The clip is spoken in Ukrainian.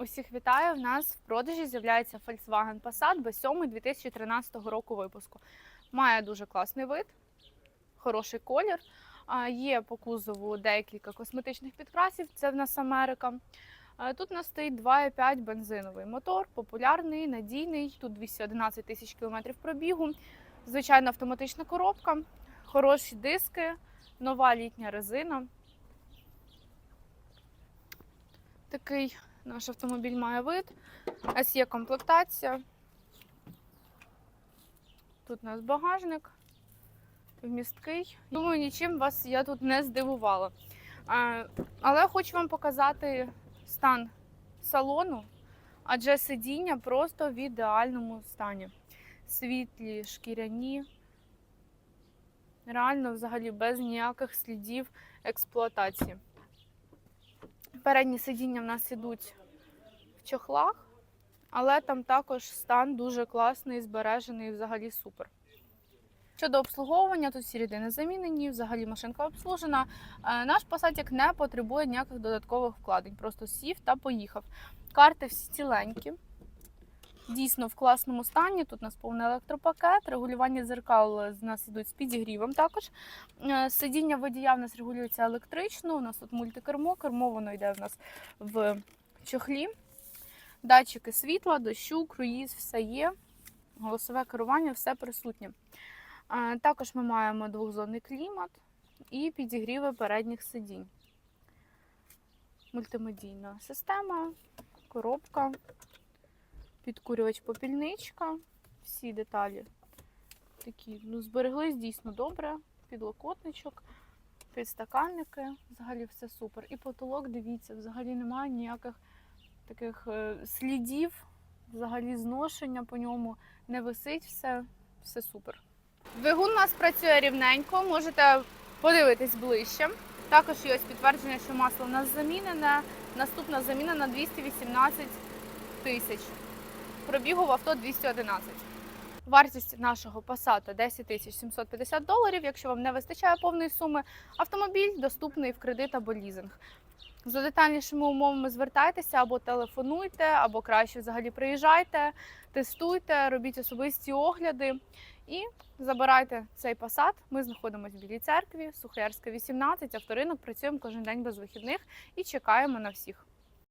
Усіх вітаю! В нас в продажі з'являється Volkswagen Passat B7 2013 року випуску. Має дуже класний вид, хороший колір. Є по кузову декілька косметичних підкрасів. Це в нас Америка. Тут у нас стоїть 2,5 бензиновий мотор, популярний, надійний. Тут 211 тисяч кілометрів пробігу. Звичайна автоматична коробка, хороші диски, нова літня резина. Такий наш автомобіль має вид. SE комплектація. Тут у нас багажник вмісткий. Думаю, нічим вас я тут не здивувала. Але хочу вам показати стан салону, адже сидіння просто в ідеальному стані. Світлі, шкіряні. Реально, взагалі, без ніяких слідів експлуатації. Передні сидіння в нас ідуть в чохлах, але там також стан дуже класний, збережений, взагалі супер. Щодо обслуговування, тут всі рідини замінені, взагалі машинка обслужена. Е, Наш посадик не потребує ніяких додаткових вкладень, просто сів та поїхав. Карти всі ціленькі, дійсно в класному стані. Тут у нас повний електропакет, регулювання дзеркал з нас ідуть з підігрівом також. Е, Сидіння водія в нас регулюється електрично. У нас тут мультикермо, кермо воно йде в нас в чохлі. Датчики світла, дощу, круїз, все є. Голосове керування, все присутнє. Е, Також ми маємо двохзонний клімат і підігріви передніх сидінь. Мультимедійна система, коробка, підкурювач попільничка. Всі деталі такі ну, збереглись дійсно добре. Підлокотничок, підстаканники, взагалі все супер. І потолок, дивіться, взагалі немає ніяких таких е, слідів, взагалі зношення по ньому не висить все, все супер. Двигун у нас працює рівненько, можете подивитись ближче. Також є ось підтвердження, що масло у нас замінене. Наступна заміна на 218 тисяч. Пробігу в авто 211. Вартість нашого Passat 10 тисяч 750 доларів. Якщо вам не вистачає повної суми, автомобіль доступний в кредит або лізинг. За детальнішими умовами звертайтеся або телефонуйте, або краще взагалі приїжджайте, тестуйте, робіть особисті огляди і забирайте цей Passat. Ми знаходимося в Білій церкві, Сухоярська, 18, авторинок. Працюємо кожен день без вихідних і чекаємо на всіх.